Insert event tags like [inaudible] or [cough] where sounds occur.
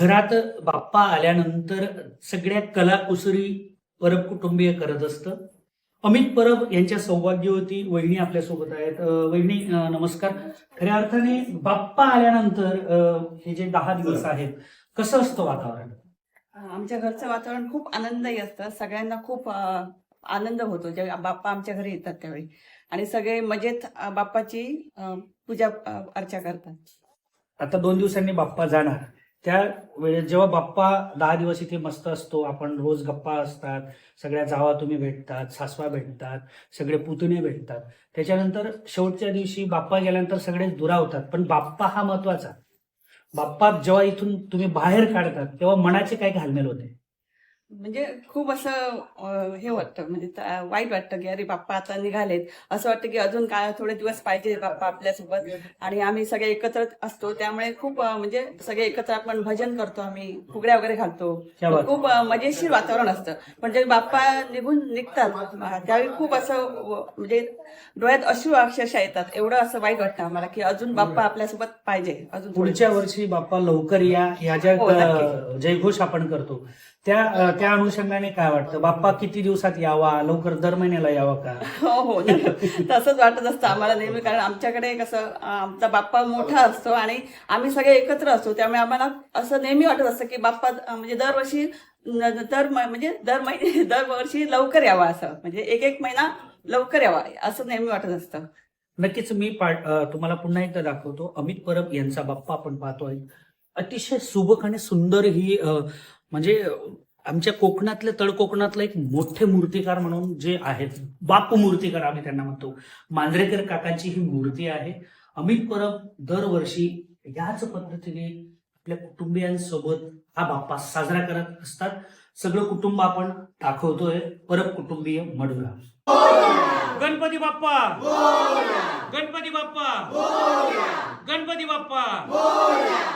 घरात बाप्पा आल्यानंतर सगळ्या कला कुसरी परब कुटुंबीय करत असतं. अमित परब यांच्या सौभाग्यवती वहिनी आपल्यासोबत आहेत. वहिनी अं, नमस्कार. खऱ्या अर्थाने बाप्पा आल्यानंतर हे जे दहा दिवस आहेत कसं असतं वातावरण? आमच्या घरचं वातावरण खूप आनंददायी असतं. सगळ्यांना खूप आनंद होतो. जेव्हा बाप्पा आमच्या घरी येतात त्यावेळी. आणि सगळे मजेत बाप्पाची पूजा अर्चा करतात. आता दोन दिवसांनी बाप्पा जाणार. त्या वेळेस जेव्हा बाप्पा दहा दिवस इथे मस्त असतो आपण रोज गप्पा असतात सगळ्या जावा तुम्ही भेटतात सासवा भेटतात सगळे पुतणे भेटतात. त्याच्यानंतर शेवटच्या दिवशी बाप्पा गेल्यानंतर सगळेच दुरावतात. पण बाप्पा हा महत्त्वाचा. बाप्पा जेव्हा इथून तुम्ही बाहेर काढतात तेव्हा मनाचे काय घालमेल होते? म्हणजे खूप असं हे वाटतं. म्हणजे वाईट वाटतं की अरे बाप्पा आता निघालेत. असं वाटतं की अजून काय थोडे दिवस पाहिजे बाप्पा आपल्यासोबत. आणि आम्ही सगळे एकत्र असतो. त्यामुळे खूप म्हणजे सगळे एकत्र आपण भजन करतो. आम्ही फुगड्या वगैरे घालतो. खूप मजेशीर वातावरण असतं. पण जेव्हा बाप्पा निघून निघतात त्यावेळी खूप असं म्हणजे डोळ्यात अश्रू अक्षरशः येतात. एवढं असं वाईट वाटतं आम्हाला की अजून बाप्पा आपल्यासोबत पाहिजे. अजून पुढच्या. वर्षी बाप्पा लवकर या. ह्या ज्या हो, जयघोष आपण करतो. त्या त्या अनुषंगाने काय वाटतं? बाप्पा किती दिवसात यावा? लवकर दर महिन्याला यावा का? हो हो. तसंच वाटत असतं आम्हाला नेहमी कारण आमच्याकडे कसं आमचा बाप्पा मोठा असतो आणि आम्ही सगळे एकत्र असतो. त्यामुळे आम्हाला असं नेहमी वाटत असतं की बाप्पा म्हणजे दरवर्षी दर म्हणजे दर महिने [laughs] दरवर्षी लवकर यावा असं. म्हणजे एक एक महिना लवकर यावा असं नेहमी वाटत असतं. नक्कीच मी पाठ तुम्हाला पुन्हा एकदा दाखवतो. अमित परब यांचा बाप्पा आपण पाहतोय. अतिशय सुबक आणि सुंदर ही म्हणजे आमच्या कोकणातले तळ कोकणातले एक मोठे मूर्तिकार म्हणून जे आहेत बाप मूर्तिकार आम्ही त्यांना म्हणतो. मांजरेकर काकांची ही मूर्ती आहे. अमित परब दरवर्षी याच पद्धतीने आपल्या कुटुंबियांसोबत हा बाप्पा साजरा करत असतात. सगळं कुटुंब आपण दाखवतोय. परब कुटुंबीय मडुरा गणपती बाप्पा! गणपती बाप्पा! गणपती बाप्पा!